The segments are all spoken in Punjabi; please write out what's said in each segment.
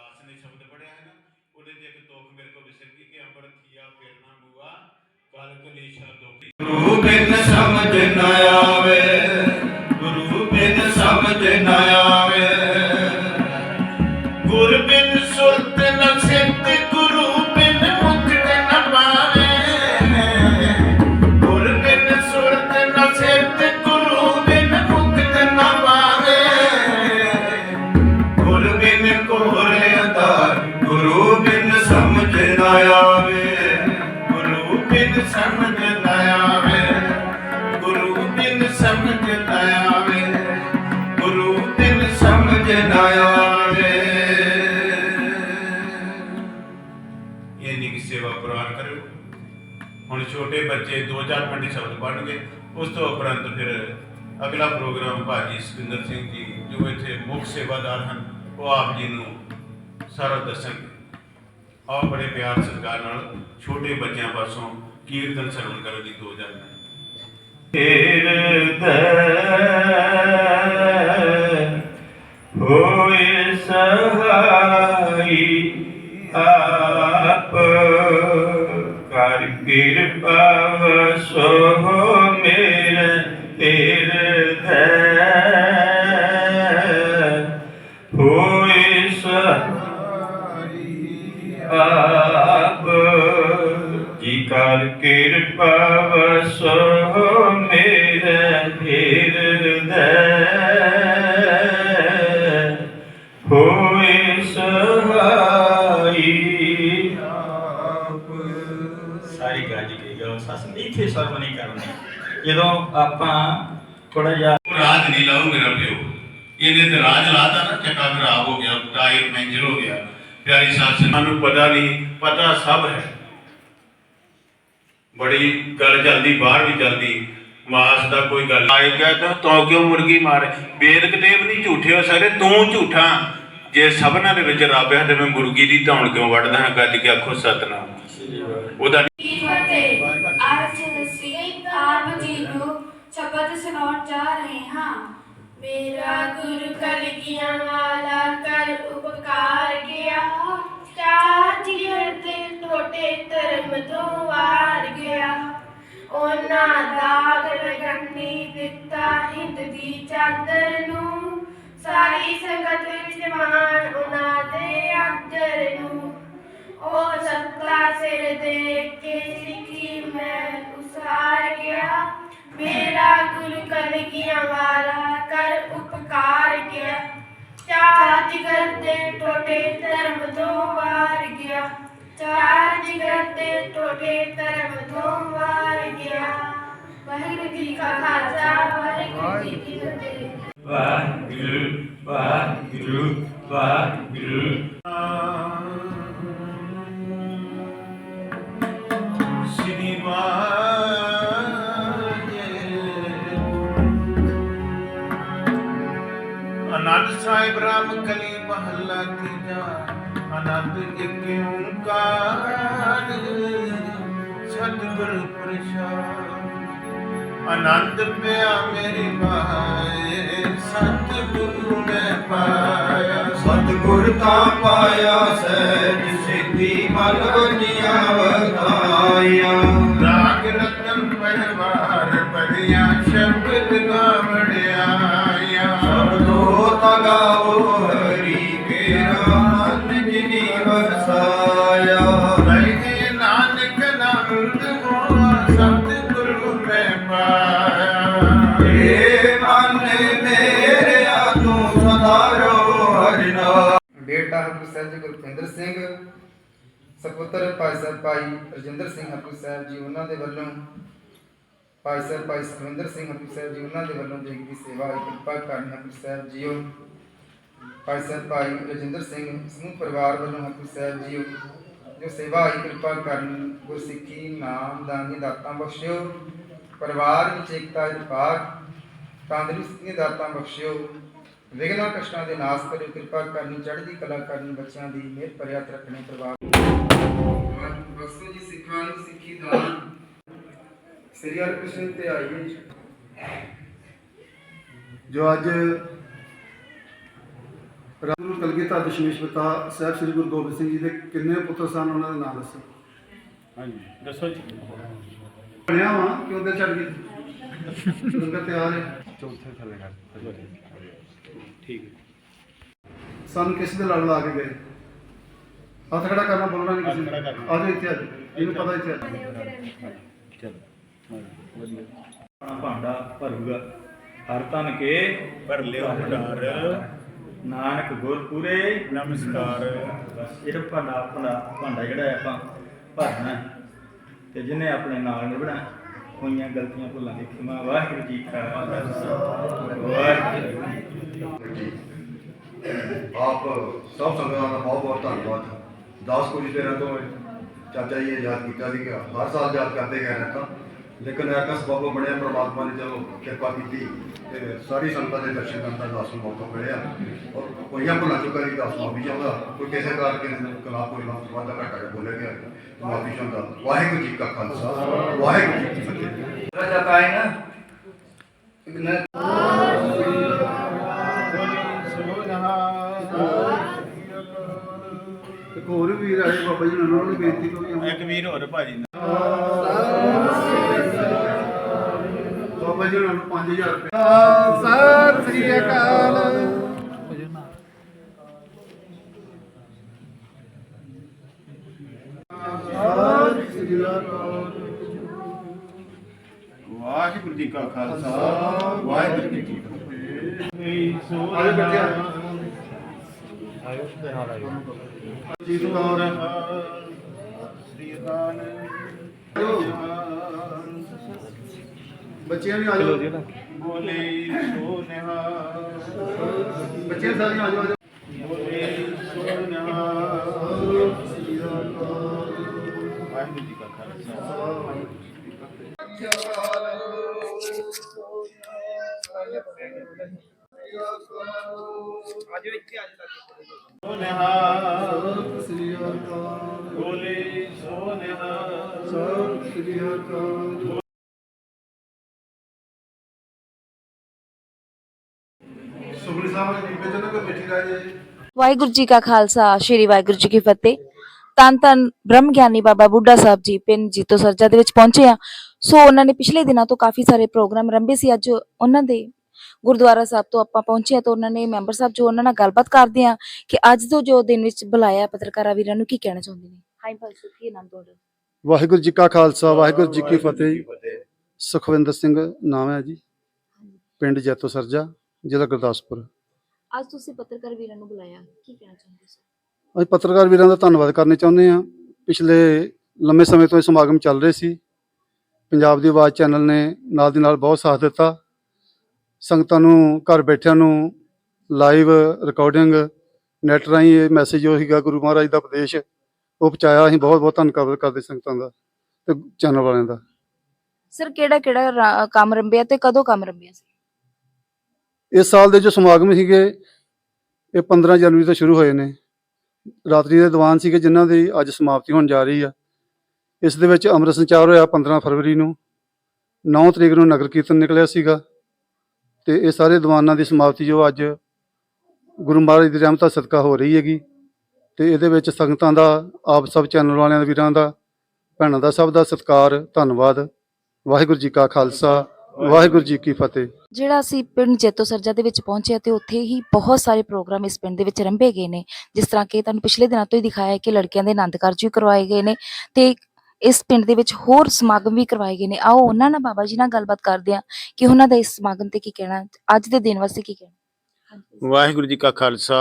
ਦਾਸ ਨੇ ਸ਼ਬਦ ਪੜਿਆ ਹੈ ਨਾ, ਉਹਦੇ ਤੇ ਇੱਕ ਤੋਖ ਮੇਰੇ ਕੋ ਵਿਸਰ ਗਈ ਕਿ ਅੰਬਰ ਥੀਆ ਫੇਰਨਾ ਮੂਆ ਕਲ ਕਲੇਸ਼ਾ ਦੋਖੀ। ਗੁਰੂ ਬਿਨ ਸਮਝ ਨ ਛੋਟੇ ਬੱਚੇ ਦੋ ਚਾਰ ਮਿੰਟ ਸ਼ਬਦ ਪੜ੍ਹਨਗੇ। ਉਸ ਤੋਂ ਉਪਰੰਤ ਫਿਰ ਅਗਲਾ ਪ੍ਰੋਗਰਾਮ ਭਾਜੀ ਸੁਖਿੰਦਰ ਸਿੰਘ ਜੀ, ਜੋ ਇੱਥੇ ਮੁੱਖ ਸੇਵਾਦਾਰ ਹਨ, ਉਹ ਆਪ ਜੀ ਨੂੰ ਸਾਰਾ ਦੱਸਣਗੇ। ਆਓ ਬੜੇ ਪਿਆਰ ਸਤਿਕਾਰ ਨਾਲ ਛੋਟੇ ਬੱਚਿਆਂ ਪਾਸੋਂ ਕੀਰਤਨ ਸਰਵਣ ਕਰੋ ਜੀ ਦੋ ਜਨ ਹਿਰਦੈ ਹੋਏ ਸਹਾਈ ਆਪ ਕਰ ਕਿਰਪਾ ਇੱਥੇ ਸਰਵ ਨਹੀਂ ਕਰਨੀ। ਜਦੋਂ ਆਪਾਂ ਥੋੜਾ ਜਿਹਾ ਰਾਜ ਨਹੀਂ ਲਾਉ ਮੇਰਾ ਪਿਓ। ਇਹਨੇ ਤੇ ਰਾਜ ਲਾਤਾ ਨਾ ਚੱਕਾ ਖਰਾਬ ਹੋ ਗਿਆ ਟਾਇਰ ਪੈਂਚਰ ਹੋ ਗਿਆ। ਪਿਆਰੀ ਸਾਥ ਸਾਨੂੰ ਪਤਾ ਨਹੀਂ ਪਤਾ ਸਭ ਹੈ। ਬੜੀ ਗੱਲ ਚੱਲਦੀ ਬਾਹਰ ਵੀ ਚੱਲਦੀ ਮਾਸ ਦਾ ਕੋਈ ਗੱਲ ਆਏਗਾ ਤਾਂ ਤੋ ਕਿਉਂ ਮੁਰਗੀ ਮਾਰੇ? ਵੇਦ ਕਤੇਬ ਨਹੀਂ ਝੂਠੇ ਹੋ ਸਕਦੇ ਤੂੰ ਝੂਠਾ। ਜੇ ਸਭਨਾਂ ਦੇ ਵਿੱਚ ਰੱਬ ਹੈ ਤੇ ਮੈਂ ਮੁਰਗੀ ਦੀ ਧੌਣ ਕਿਉਂ ਵੱਢਦਾ ਹਾਂ? ਗੱਜ ਕੇ ਆਖੋ ਸਤਨਾਮ। ਉਹਦਾ ਰਹੇ ਹਾਂ। ਮੇਰਾ ਗੁਰੂ ਕਲਗੀਆਂ ਵਾਲਾ ਕਰ ਉਪਕਾਰ ਗਿਆ। ਚਾਰ ਜੀਰ ਤੇ ਟੋਟੇ ਧਰਮ ਤੋਂ ਵਾਰ ਗਿਆ। ਉਹਨਾਂ ਦਾਗ ਲਗੰਨੀ ਦਿੱਤਾ ਹਿੰਦ ਦੀ ਚਾਦਰ ਨੂੰ। ਸਾਰੀ ਸੰਗਤ ਵਿੱਚ ਮਾਣ ਉਹਨਾਂ ਗੁਰੂ ਕਲਗੀਆਂ ਵਾਲਾ, ਕਰ ਉਪਕਾਰ ਗਿਆ ਚਾਰ ਜਿਗਰ ਦੇ ਟੋਟੇ ਧਰਮ ਤੋਂ ਵਾਰ ਗਿਆ ਚਾਰ ਜਿਗਰ ਦੇ ਟੋਟੇ ਧਰਮ ਤੋਂ ਵਾਰ ਗਿਆ ਵਾਹਿਗੁਰੂ ਜੀ ਕਾ ਖਾਲਸਾ, ਵਾਹਿਗੁਰੂ ਜੀ ਕੀ ਫਤਿਹ। ਵਾਹਿਗੁਰੂ ਅਨੰਦ ਸਾਹਿਬ ਰਾਮ ਕਲੀ ਮਹੱਲਾ ਤੀਜਾ। ਅਨੰਦ ਇੱਕ ਓੰਕਾਰ, ਸਤਿਗੁਰ ਪ੍ਰਸਾਦ। ਆਨੰਦ ਪਿਆ ਮੇਰੀ ਮਾਏ ਸਤਿਗੁਰੂ ਮੈਂ ਪਾਇਆ। ਸਤਿਗੁਰ ਤਾਂ ਪਾਇਆ, ਸਹਿਜ ਸਿੱਧੀ ਮਨ ਵਜੀਆਂ ਵਤਾਇਆ ਬੇਟਾ ਹਰਪ੍ਰੀਤ ਸਾਹਿਬ ਜੀ ਗੁਰਪਿੰਦਰ ਸਿੰਘ, ਸਪੁੱਤਰ ਭਾਈ ਸਾਹਿਬ ਭਾਈ ਰਜਿੰਦਰ ਸਿੰਘ ਹਰਪ੍ਰੀਤ ਸਾਹਿਬ ਜੀ, ਉਹਨਾਂ ਦੇ ਵੱਲੋਂ ਭਾਈ ਸਾਹਿਬ ਭਾਈ ਸੁਖਵਿੰਦਰ ਸਿੰਘ ਹਰਪ੍ਰੀਤ ਸਾਹਿਬ ਜੀ, ਉਹਨਾਂ ਦੇ ਵੱਲੋਂ ਦੇਗ ਦੀ ਸੇਵਾ ਕਿਰਪਾ ਕਰਨ ਹਰਪ੍ਰੀਤ ਸਾਹਿਬ ਜੀਓ। ਭਾਈ ਸਾਹਿਬ ਭਾਈ ਰਜਿੰਦਰ ਸਿੰਘ ਸਮੂਹ ਪਰਿਵਾਰ ਵੱਲੋਂ ਹਕੂ ਸਾਹਿਬ ਜੀਓ। ਜੋ ਸੇਵਾ ਆਈ ਕਿਰਪਾ ਕਰਨ, ਗੁਰਸਿੱਖੀ, ਨਾਮ, ਦਾਨੀ ਦਾਤਾਂ ਬਖਸ਼ਿਓ, ਪਰਿਵਾਰ ਵਿੱਚ ਏਕਤਾ ਇਤਫਾਕ ਤੰਦਰੁਸਤੀ ਦਾਤਾਂ ਬਖਸ਼ਿਓ ਵਿਗਨਾ ਕਸ਼ਟਾਂ ਦੇ ਨਾਸ ਕਰਿਓ, ਕਿਰਪਾ ਕਰਨੀ, ਚੜ੍ਹਦੀ ਕਲਾ ਕਰਨੀ, ਬੱਚਿਆਂ ਦੀ ਮਿਹਰ ਭਰਿਆ ਹੱਥ ਪਰਿਵਾਰ ਬਖਸ਼ੋ ਜੀ, ਸਿੱਖਾਂ ਨੂੰ ਸਿੱਖੀ ਦਾਨ। ਸ੍ਰੀ ਹਰਿਕ੍ਰਿਸ਼ਨ ਤੇ ਆਈਏ ਜੋ ਅੱਜ ਗੁਰੂ ਕਲਗੀਧਰ ਦਸ਼ਮੇਸ਼ ਪਿਤਾ ਸਾਹਿਬ ਸ੍ਰੀ ਗੁਰੂ ਗੋਬਿੰਦ ਸਿੰਘ ਜੀ ਦੇ ਕਿੰਨੇ ਪੁੱਤਰ ਸਨ ਉਹਨਾਂ ਦੇ ਨਾਮ ਦੱਸੋ? ਹਾਂਜੀ ਦੱਸੋ ਜੀ। ਬਣਿਆ ਵਾ ਕਿ ਉਹਦੇ ਚੜ ਗਈ ਲੰਗਰ ਤਿਆਰ ਹੈ। ਠੀਕ। ਹੈ ਸਾਨੂੰ ਕਿਸ ਦੇ ਲੜ ਲਾ ਕੇ ਗਏ? ਹੱਥ ਖੜਾ ਕਰਨਾ ਬੋਲਣਾ ਨਹੀਂ ਕਿਸੇ ਨੇ। ਇੱਥੇ ਆ ਜਾਓ ਇਹਨੂੰ ਪਤਾ ਇੱਥੇ ਆ ਜਾਓ ਆਪਣਾ ਭਾਂਡਾ ਭਰੂਗਾ। ਹਰ ਤਨ ਕੇ ਪਰ ਲਿਓ ਭੰਡਾਰ। ਨਾਨਕ ਗੁਰ ਨਮਸਕਾਰ। ਇਹ ਭਾਂਡਾ ਆਪਣਾ, ਭਾਂਡਾ ਜਿਹੜਾ ਆਪਾਂ ਭਰਨਾ ਤੇ ਜਿਹਨੇ ਆਪਣੇ ਨਾਲ ਨਿਭਣਾ ਹੋਈਆਂ ਗਲਤੀਆਂ ਭੁੱਲਾਂ ਦੀ ਖਿਮਾ। ਵਾਹਿਗੁਰੂ ਜੀ ਕਾ ਵਾਹਿਗੁਰੂ ਜੀ ਆਪ ਸਭ ਸੰਗਤਾਂ ਦਾ ਬਹੁਤ ਬਹੁਤ ਧੰਨਵਾਦ। 10 ਕੁਝ ਦਿਨਾਂ ਤੋਂ ਚਾਚਾ ਜੀ ਨੇ ਯਾਦ ਕੀਤਾ ਸੀਗਾ ਹਰ ਸਾਲ ਯਾਦ ਕਰਦੇ ਗਏ ਨੇ ਲੇਕਿਨ ਆਕਾਸ਼ ਬਾਬਾ ਬਣਿਆ ਪ੍ਰਮਾਤਮਾ ਨੇ ਜਦੋਂ ਕਿਰਪਾ ਕੀਤੀ ਤੇ ਸਾਰੀ ਸੰਗਤਾਂ ਦੇ ਦਰਸ਼ਨ ਕਰਨ ਦਾ ਦਾਸ ਨੂੰ ਮੌਕਾ ਮਿਲਿਆ। ਔਰ ਕੋਈਆਂ ਭੁਲਾ ਚੁੱਕਾ ਦੀ ਦਾਸ ਮਾਫੀ ਚਾਹੁੰਦਾ ਕੋਈ ਕਿਸੇ ਕਾਰਨ ਕੇ ਕਲਾ ਕੋਈ ਲਫ਼ਜ਼ ਵਾਦਾ ਘਟਾ ਕੇ ਬੋਲੇ ਗਿਆ। ਮਾਫੀ ਚਾਹੁੰਦਾ ਵਾਹਿਗੁਰੂ ਜੀ ਕਾ ਖਾਲਸਾ ਵਾਹਿਗੁਰੂ ਜੀ ਕੀ ਫਤਿਹ। ਜਾਤਾ ਹੈ ਨਾ? ਇਤਨਾ ਇੱਕ ਹੋਰ ਵੀਰ ਆਏ ਬਾਬਾ ਜੀ ਉਹਨਾਂ ਨੂੰ ਬੇਨਤੀ ਕੋਈ ਇੱਕ ਵੀਰ ਹੋਰ ਭਾਜੀ ਜੀ ਉਹਨਾਂ ਨੂੰ 5000 ਰੁਪਏ। ਸਤਿ ਸ੍ਰੀ ਅਕਾਲ। ਵਾਹਿਗੁਰੂ ਜੀ ਕਾ ਖਾਲਸਾ ਵਾਹਿਗੁਰੂ ਜੀ ਕੀ ਫਤਿਹ। ਆਲੇ ਬੱਚਿਆ। ਜੀਤ ਕੌਰ ਸ੍ਰੀ ਅਕਾਲ ਬੱਚਿਆਂ ਵੀ ਆ ਜਾਓ। ਬੋਲੇ ਸੋ ਨਿਹਾਲ ਬੱਚੇ ਸਾਰੇ ਆ ਜਾਓ। ਬੋਲੇ ਸੋ ਨਿਹਾਲ ਵਾਹਿਗੁਰੂ ਜੀ ਕਾ ਖਾਲਸਾ। ਸੋ ਨਿਹਾਲ ਸਤਿ ਸ੍ਰੀ ਅਕਾਲ ਬੋਲੇ ਸੋ ਨਿਹਾਲ ਸਤਿ ਸ੍ਰੀ ਅਕਾਲ। ਸੁਖਨੀ ਸਾਹਿਬ ਨੇ ਬੀਬੇ ਜਨ ਵਾਹਿਗੁਰੂ ਜੀ ਕਾ ਖਾਲਸਾ ਸ੍ਰੀ ਵਾਹਿਗੁਰੂ ਜੀ ਕੀ ਫਤਿਹ। ਤਨ ਤਨ ਬ੍ਰਹਮ ਗਿਆਨੀ ਬਾਬਾ ਬੁੱਢਾ ਸਾਹਿਬ ਜੀ ਪਿੰਡ ਜੀਤੋ ਸਰਜਾ ਦੇ ਵਿੱਚ ਪਹੁੰਚੇ ਆ ਸੋ ਉਹਨਾਂ ਨੇ ਪਿਛਲੇ ਦਿਨਾਂ ਤੋਂ ਕਾਫੀ ਸਾਰੇ ਪ੍ਰੋਗਰਾਮ ਰੰਭੇ ਸੀ। ਅੱਜ ਉਹਨਾਂ ਦੇ ਗੁਰਦੁਆਰਾ ਸਾਹਿਬ ਤੋਂ ਆਪਾਂ ਪਹੁੰਚੇ ਆ ਤਾਂ ਉਹਨਾਂ ਨੇ ਮੈਂਬਰ ਸਾਹਿਬ ਜੋ ਉਹਨਾਂ ਨਾਲ ਗੱਲਬਾਤ ਕਰਦੇ ਆ ਕਿ ਅੱਜ ਤੋਂ ਜੋ ਦਿਨ ਵਿੱਚ ਬੁਲਾਇਆ ਪੱਤਰਕਾਰਾਂ ਵੀਰਾਂ ਨੂੰ ਕੀ ਕਹਿਣਾ ਚਾਹੁੰਦੇ ਨੇ? ਹਾਈ ਭਾਈ ਕੀ ਨਾਮ ਤੁਹਾਡਾ? ਵਾਹਿਗੁਰੂ ਜੀ ਕਾ ਖਾਲਸਾ ਵਾਹਿਗੁਰੂ ਜੀ ਕੀ ਫਤਿਹ। ਸੁਖਵਿੰਦਰ ਸਿੰਘ ਨਾਮ ਹੈ ਜੀ ਪਿੰਡ ਜੈਤੋ ਸਰਜਾ ਜ਼ਿਲ੍ਹਾ ਗੁਰਦਾਸਪੁਰ। ਅੱਜ ਤੁਸੀਂ ਪੱਤਰਕਾਰ ਵੀਰਾਂ ਨੂੰ ਬੁਲਾਇਆ ਕੀ ਕਹਿਣਾ ਚਾਹੁੰਦੇ ਹੋ? ਅਸੀਂ ਪੱਤਰਕਾਰ ਵੀਰਾਂ ਦਾ ਧੰਨਵਾਦ ਕਰਨੇ ਚਾਹੁੰਦੇ ਹਾਂ। ਪਿਛਲੇ ਲੰਮੇ ਸਮੇਂ ਤੋਂ ਇਹ ਸਮਾਗਮ ਚੱਲ ਰਹੇ ਸੀ। ਪੰਜਾਬ ਦੀ ਆਵਾਜ਼ ਚੈਨਲ ਨੇ ਨਾਲ ਦੀ ਨਾਲ ਬਹੁਤ ਸਾਥ ਦਿੱਤਾ। ਸੰਗਤਾਂ ਨੂੰ ਘਰ ਬੈਠਿਆਂ ਨੂੰ ਲਾਈਵ ਰਿਕਾਰਡਿੰਗ ਨੈਟ ਰਾਹੀਂ ਇਹ ਮੈਸੇਜ ਜੋ ਸੀਗਾ ਗੁਰੂ ਮਹਾਰਾਜ ਦਾ ਉਪਦੇਸ਼ ਉਹ ਪਹੁੰਚਾਇਆ ਅਸੀਂ ਬਹੁਤ ਬਹੁਤ ਧੰਨਵਾਦ ਕਰਦੇ ਸੰਗਤਾਂ ਦਾ ਤੇ ਚੈਨਲ ਵਾਲਿਆਂ ਦਾ। ਸਰ ਕਿਹੜਾ ਕਿਹੜਾ ਕੰਮ ਰੰਭਿਆ ਤੇ ਕਦੋਂ ਕੰਮ ਰੰਭਿਆ ਸੀ? ਇਸ ਸਾਲ ਦੇ ਜੋ ਸਮਾਗਮ ਸੀਗੇ, ਇਹ 15 ਜਨਵਰੀ ਤੋਂ ਸ਼ੁਰੂ ਹੋਏ ਨੇ। ਰਾਤਰੀ ਦੇ ਦੀਵਾਨ ਸੀਗੇ, ਜਿਨ੍ਹਾਂ ਦੀ ਅੱਜ ਸਮਾਪਤੀ ਹੋਣ ਜਾ ਰਹੀ ਆ। ਇਸ ਦੇ ਵਿੱਚ ਅੰਮ੍ਰਿਤ ਸੰਚਾਰ ਹੋਇਆ 15 ਫਰਵਰੀ ਨੂੰ। 9 ਤਰੀਕ ਨੂੰ ਨਗਰ ਕੀਰਤਨ ਨਿਕਲਿਆ ਸੀਗਾ। ਤੇ ਇਹ ਸਾਰੇ ਦੀਵਾਨਾਂ ਦੀ ਸਮਾਪਤੀ ਜੋ ਅੱਜ ਗੁਰੂ ਮਹਾਰਾਜ ਦੀ ਰਹਿਮਤਾਂ ਸਦਕਾ ਹੋ ਰਹੀ ਹੈਗੀ। ਤੇ ਇਹਦੇ ਵਿੱਚ ਸੰਗਤਾਂ ਦਾ, ਆਪ ਸਭ ਚੈਨਲ ਵਾਲਿਆਂ ਦੇ ਵੀਰਾਂ ਦਾ, ਭੈਣਾਂ ਦਾ ਸਭ ਦਾ ਸਤਿਕਾਰ, ਧੰਨਵਾਦ। ਵਾਹਿਗੁਰੂ ਜੀ ਕਾ ਖਾਲਸਾ, ਵਾਹਿਗੁਰੂ ਜੀ ਕੀ ਫਤਿਹ। ਜਿਹੜਾ ਅਸੀਂ ਪਿੰਡ ਜੈਤੋ ਸਰਜਾ ਦੇ ਵਿੱਚ ਪਹੁੰਚੇ ਤੇ ਉੱਥੇ ਹੀ ਬਹੁਤ ਸਾਰੇ ਪ੍ਰੋਗਰਾਮ ਇਸ ਪਿੰਡ ਦੇ ਵਿੱਚ ਰੰਭੇ ਗਏ ਨੇ ਜਿਸ ਤਰ੍ਹਾਂ ਕਿ ਤੁਹਾਨੂੰ ਪਿਛਲੇ ਦਿਨਾਂ ਤੋਂ ਹੀ ਦਿਖਾਇਆ ਹੈ ਕਿ ਲੜਕਿਆਂ ਦੇ ਆਨੰਦ ਕਾਰਜ ਵੀ ਕਰਵਾਏ ਗਏ ਨੇ ਤੇ ਇਸ ਪਿੰਡ ਦੇ ਵਿੱਚ ਹੋਰ ਸਮਾਗਮ ਵੀ ਕਰਵਾਏ ਗਏ ਨੇ। ਆਓ ਉਹਨਾਂ ਨਾਲ ਬਾਬਾ ਜੀ ਨਾਲ ਗੱਲਬਾਤ ਕਰਦੇ ਹਾਂ ਕਿ ਉਹਨਾਂ ਦਾ ਇਸ ਸਮਾਗਮ ਤੇ ਕੀ ਕਹਿਣਾ ਅੱਜ ਦੇ ਦਿਨ ਵਾਸਤੇ ਕੀ ਕਹਿਣਾ? ਵਾਹਿਗੁਰੂ ਜੀ ਕਾ ਖਾਲਸਾ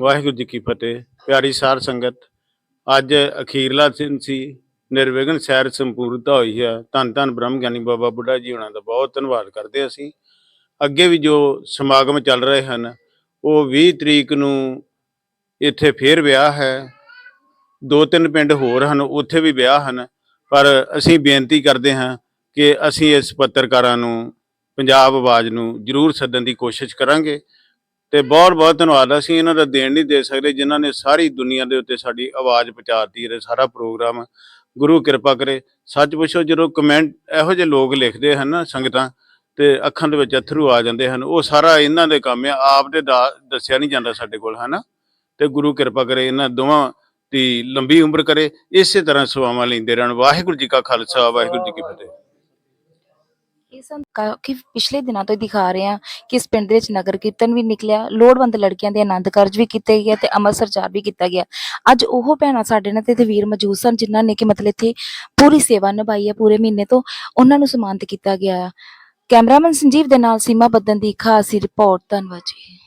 ਵਾਹਿਗੁਰੂ। ਜੀ ਕੀ ਫਤਿਹ। ਪਿਆਰੀ ਸਾਰ ਸੰਗਤ ਅੱਜ ਅਖੀਰਲਾ ਦਿਨ ਸੀ ਨਿਰਵਿਘਨ ਸੈਰ ਸੰਪੂਰਨਤਾ ਹੋਈ ਹੈ। ਧੰਨ ਧੰਨ ਬ੍ਰਹਮ ਗਿਆਨੀ ਬਾਬਾ ਬੁੱਢਾ ਜੀ ਹੋਣਾ ਦਾ ਬਹੁਤ ਧੰਨਵਾਦ ਕਰਦੇ ਅਸੀਂ। ਅੱਗੇ ਵੀ ਜੋ ਸਮਾਗਮ ਚੱਲ ਰਹੇ ਹਨ, ਉਹ 20 ਤਰੀਕ ਨੂੰ ਇੱਥੇ ਫੇਰ ਵਿਆਹ ਹੈ। ਦੋ ਤਿੰਨ ਪਿੰਡ ਹੋਰ ਹਨ, ਉੱਥੇ ਵੀ ਵਿਆਹ ਹਨ। ਪਰ ਅਸੀਂ ਬੇਨਤੀ ਕਰਦੇ ਹਾਂ ਕਿ ਅਸੀਂ ਇਸ ਪੱਤਰਕਾਰਾਂ ਨੂੰ ਪੰਜਾਬ ਆਵਾਜ਼ ਨੂੰ ਜ਼ਰੂਰ ਸੱਦਣ ਦੀ ਕੋਸ਼ਿਸ਼ ਕਰਾਂਗੇ ਤੇ ਬਹੁਤ ਬਹੁਤ ਧੰਨਵਾਦ। ਅਸੀਂ ਇਹਨਾਂ ਦਾ ਦੇਣ ਨਹੀਂ ਦੇ ਸਕਦੇ, ਜਿਨ੍ਹਾਂ ਨੇ ਸਾਰੀ ਦੁਨੀਆ ਦੇ ਉੱਤੇ ਸਾਡੀ ਆਵਾਜ਼ ਪਹੁੰਚਾਤੀ ਹੈ, ਸਾਰਾ ਪ੍ਰੋਗਰਾਮ। ਗੁਰੂ ਕਿਰਪਾ ਕਰੇ। ਸੱਚ ਪੁੱਛੋ, ਜਦੋਂ ਕਮੈਂਟ ਇਹੋ ਜਿਹੇ ਲੋਕ ਲਿਖਦੇ ਹਨ ਸੰਗਤਾਂ ਤੇ ਅੱਖਾਂ ਦੇ ਵਿੱਚ ਅਥਰੂ ਆ ਜਾਂਦੇ ਹਨ। ਉਹ ਸਾਰਾ ਇਹਨਾਂ ਦੇ ਕੰਮ ਆ। ਆਪ ਤੇ ਦੱਸਿਆ ਨਹੀਂ ਜਾਂਦਾ ਸਾਡੇ ਕੋਲ, ਹਨਾ? ਤੇ ਗੁਰੂ ਕਿਰਪਾ ਕਰੇ ਇਹਨਾਂ ਦੋਵਾਂ ਦੀ ਲੰਬੀ ਉਮਰ ਕਰੇ। ਇਸੇ ਤਰ੍ਹਾਂ ਸੇਵਾਵਾਂ ਲੈਂਦੇ ਰਹਿਣ। ਵਾਹਿਗੁਰੂ ਜੀ ਕਾ ਖਾਲਸਾ, ਵਾਹਿਗੁਰੂ ਜੀ ਕੀ ਫਤਿਹ। ਇਹ ਸਾਨੂੰ ਕਾਫੀ ਪਿਛਲੇ ਦਿਨਾਂ ਤੋਂ ਦਿਖਾ ਰਹੇ ਹਾਂ ਕਿ ਇਸ ਪਿੰਡ ਦੇ ਵਿੱਚ ਨਗਰ ਕੀਰਤਨ ਵੀ ਨਿਕਲਿਆ। ਲੋੜਵੰਦ ਲੜਕੀਆਂ ਦੇ ਆਨੰਦ ਕਾਰਜ ਵੀ ਕੀਤੇ ਗਿਆ ਤੇ ਅੰਮ੍ਰਿਤਸਰ ਚਾਰ ਵੀ ਕੀਤਾ ਗਿਆ। ਅੱਜ ਉਹ ਭੈਣਾਂ ਸਾਡੇ ਨਾਲ ਤੇ ਵੀਰ ਮੌਜੂਦ ਸਨ, ਜਿਨ੍ਹਾਂ ਨੇ ਕਿ ਮਤਲਬ ਇੱਥੇ ਪੂਰੀ ਸੇਵਾ ਨਿਭਾਈ ਹੈ ਪੂਰੇ ਮਹੀਨੇ ਤੋਂ। ਉਹਨਾਂ ਨੂੰ ਸਨਮਾਨਿਤ ਕੀਤਾ ਗਿਆ ਹੈ ਕੈਮਰਾਮੈਨ ਸੰਜੀਵ ਦੇ ਨਾਲ ਸੀਮਾ ਬੱਦਨ ਦੀ ਖਾਸ ਰਿਪੋਰਟ ਧੰਨਵਾਦ ਜੀ।